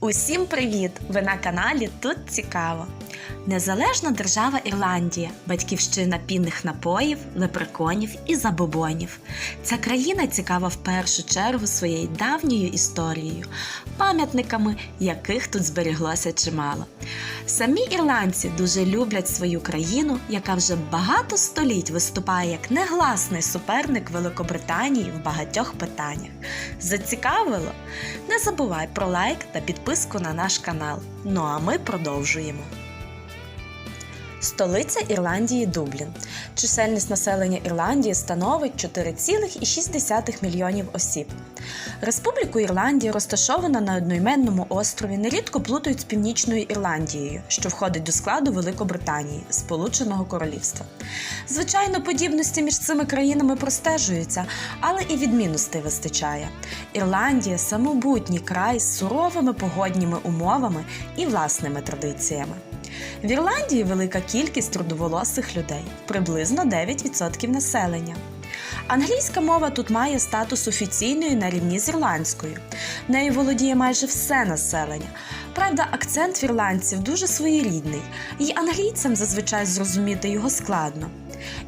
Усім привіт! Ви на каналі Тут Цікаво. Незалежна держава Ірландія, батьківщина пінних напоїв, лепреконів і забобонів. Ця країна цікава в першу чергу своєю давньою історією, пам'ятниками яких тут зберіглося чимало. Самі ірландці дуже люблять свою країну, яка вже багато століть виступає як негласний суперник Великобританії в багатьох питаннях. Зацікавило? Не забувай про лайк та підписку на наш канал. Ну а ми продовжуємо. Столиця Ірландії Дублін. Чисельність населення Ірландії становить 4,6 мільйонів осіб. Республіку Ірландія розташована на одноіменному острові, нерідко плутають з Північною Ірландією, що входить до складу Великобританії, Сполученого Королівства. Звичайно, подібності між цими країнами простежуються, але і відмінностей вистачає. Ірландія самобутній край з суровими погодніми умовами і власними традиціями. В Ірландії велика кількість трудоволосих людей, приблизно 9% населення. Англійська мова тут має статус офіційної на рівні з ірландською. Нею володіє майже все населення. Правда, акцент в ірландців дуже своєрідний, і англійцям зазвичай зрозуміти його складно.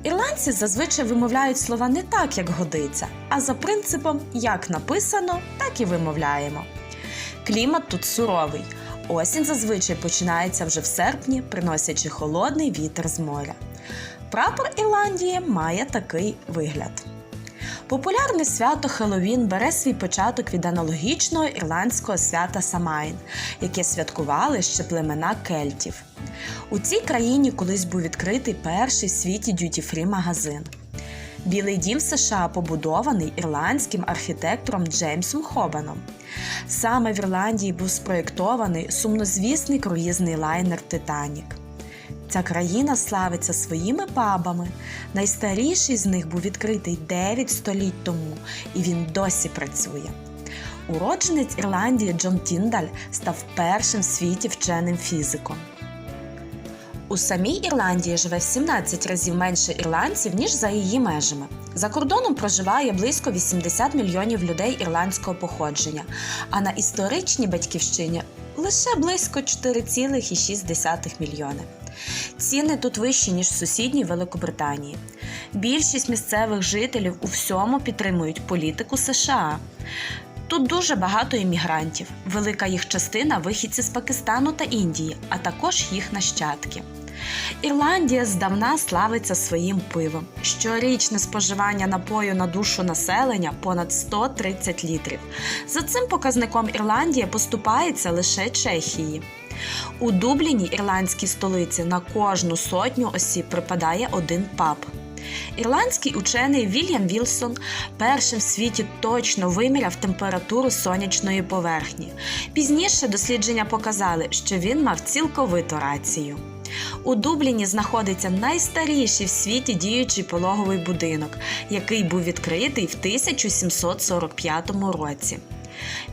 Ірландці зазвичай вимовляють слова не так, як годиться, а за принципом як написано, так і вимовляємо. Клімат тут суровий. Осінь зазвичай починається вже в серпні, приносячи холодний вітер з моря. Прапор Ірландії має такий вигляд. Популярне свято Хеллоуін бере свій початок від аналогічного ірландського свята Самайн, яке святкували ще племена кельтів. У цій країні колись був відкритий перший в світі дюті-фрі магазин. Білий дім США побудований ірландським архітектором Джеймсом Хобаном. Саме в Ірландії був спроєктований сумнозвісний круїзний лайнер Титанік. Ця країна славиться своїми пабами. Найстаріший з них був відкритий 9 століть тому, і він досі працює. Уродженець Ірландії Джон Тіндаль став першим в світі вченим фізиком. У самій Ірландії живе в 17 разів менше ірландців, ніж за її межами. За кордоном проживає близько 80 мільйонів людей ірландського походження, а на історичній батьківщині лише близько 4,6 мільйони. Ціни тут вищі, ніж в сусідній Великобританії. Більшість місцевих жителів у всьому підтримують політику США. Тут дуже багато іммігрантів. Велика їх частина вихідці з Пакистану та Індії, а також їх нащадки. Ірландія здавна славиться своїм пивом. Щорічне споживання напою на душу населення понад 130 літрів. За цим показником Ірландія поступається лише Чехії. У Дубліні, ірландській столиці, на кожну сотню осіб припадає один паб. Ірландський учений Вільям Вілсон першим в світі точно виміряв температуру сонячної поверхні. Пізніше дослідження показали, що він мав цілковиту рацію. У Дубліні знаходиться найстаріший в світі діючий пологовий будинок, який був відкритий в 1745 році.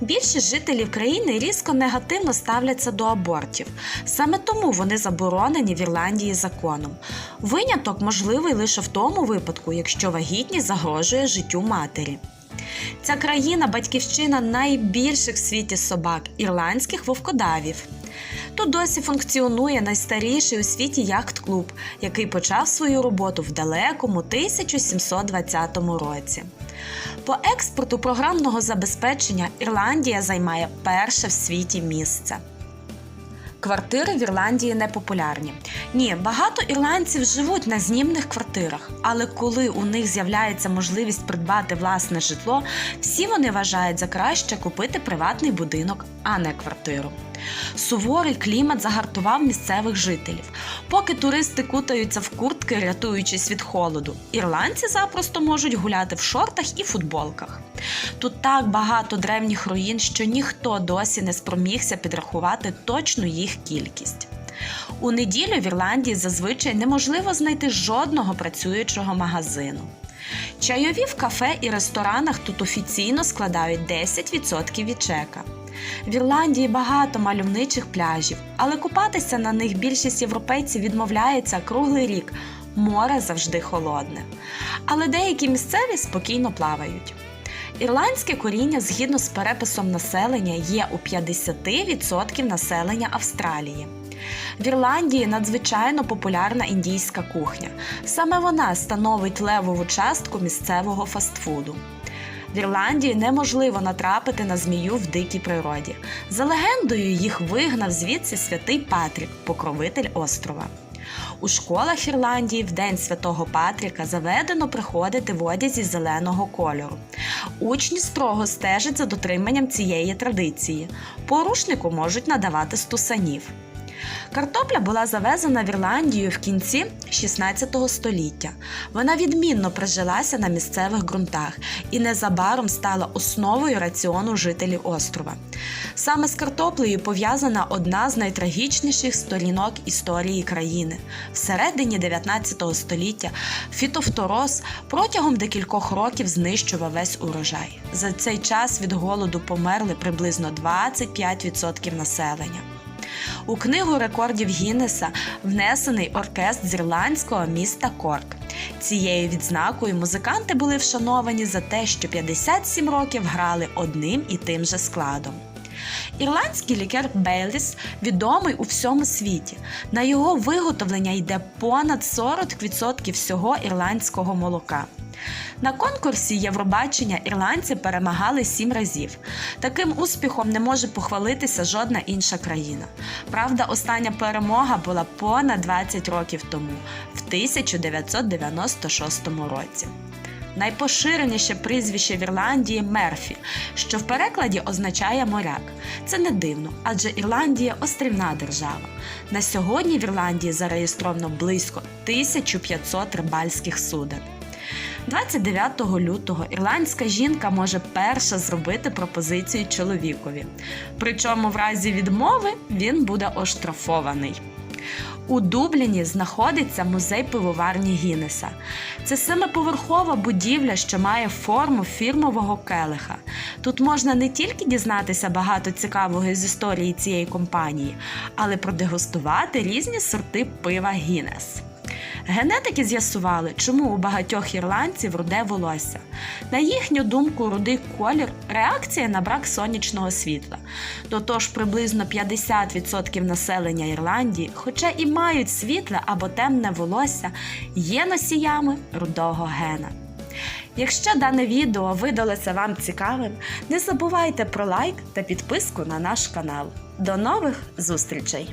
Більшість жителів країни різко негативно ставляться до абортів. Саме тому вони заборонені в Ірландії законом. Виняток можливий лише в тому випадку, якщо вагітність загрожує життю матері. Ця країна батьківщина найбільших в світі собак ірландських вовкодавів. Тут досі функціонує найстаріший у світі яхт-клуб, який почав свою роботу в далекому 1720 році. По експорту програмного забезпечення Ірландія займає перше в світі місце. Квартири в Ірландії не популярні. Ні, багато ірландців живуть на знімних квартирах, але коли у них з'являється можливість придбати власне житло, всі вони вважають за краще купити приватний будинок, а не квартиру. Суворий клімат загартував місцевих жителів. Поки туристи кутаються в куртки, рятуючись від холоду, ірландці запросто можуть гуляти в шортах і футболках. Тут так багато древніх руїн, що ніхто досі не спромігся підрахувати точну їх кількість. У неділю в Ірландії зазвичай неможливо знайти жодного працюючого магазину. Чайові в кафе і ресторанах тут офіційно складають 10% від чека. В Ірландії багато мальовничих пляжів, але купатися на них більшість європейців відмовляється круглий рік. Море завжди холодне. Але деякі місцеві спокійно плавають. Ірландське коріння згідно з переписом населення є у 50% населення Австралії. В Ірландії надзвичайно популярна індійська кухня. Саме вона становить левову частку місцевого фастфуду. В Ірландії неможливо натрапити на змію в дикій природі. За легендою, їх вигнав звідси святий Патрік, покровитель острова. У школах Ірландії в День святого Патріка заведено приходити в одязі зеленого кольору. Учні строго стежать за дотриманням цієї традиції. Порушнику можуть надавати стусанів. Картопля була завезена в Ірландію в кінці 16 століття. Вона відмінно прижилася на місцевих ґрунтах і незабаром стала основою раціону жителів острова. Саме з картоплею пов'язана одна з найтрагічніших сторінок історії країни. Всередині 19 століття фітофтороз протягом декількох років знищував весь урожай. За цей час від голоду померли приблизно 25% населення. У книгу рекордів Гіннеса внесений оркестр з ірландського міста Корк. Цією відзнакою музиканти були вшановані за те, що 57 років грали одним і тим же складом. Ірландський лікер Бейліс відомий у всьому світі. На його виготовлення йде понад 40% всього ірландського молока. На конкурсі Євробачення ірландці перемагали сім разів. Таким успіхом не може похвалитися жодна інша країна. Правда, остання перемога була понад 20 років тому, в 1996 році. Найпоширеніше прізвище в Ірландії Мерфі, що в перекладі означає моряк. Це не дивно, адже Ірландія острівна держава. На сьогодні в Ірландії зареєстровано близько 1500 рибальських суден. 29 лютого ірландська жінка може перша зробити пропозицію чоловікові. Причому в разі відмови він буде оштрафований. У Дубліні знаходиться музей пивоварні Гіннеса. Це семиповерхова будівля, що має форму фірмового келиха. Тут можна не тільки дізнатися багато цікавого з історії цієї компанії, але продегустувати різні сорти пива Гіннес. Генетики з'ясували, чому у багатьох ірландців руде волосся. На їхню думку, рудий колір реакція на брак сонячного світла. До того ж, приблизно 50% населення Ірландії, хоча і мають світле або темне волосся, є носіями рудого гена. Якщо дане відео видалося вам цікавим, не забувайте про лайк та підписку на наш канал. До нових зустрічей!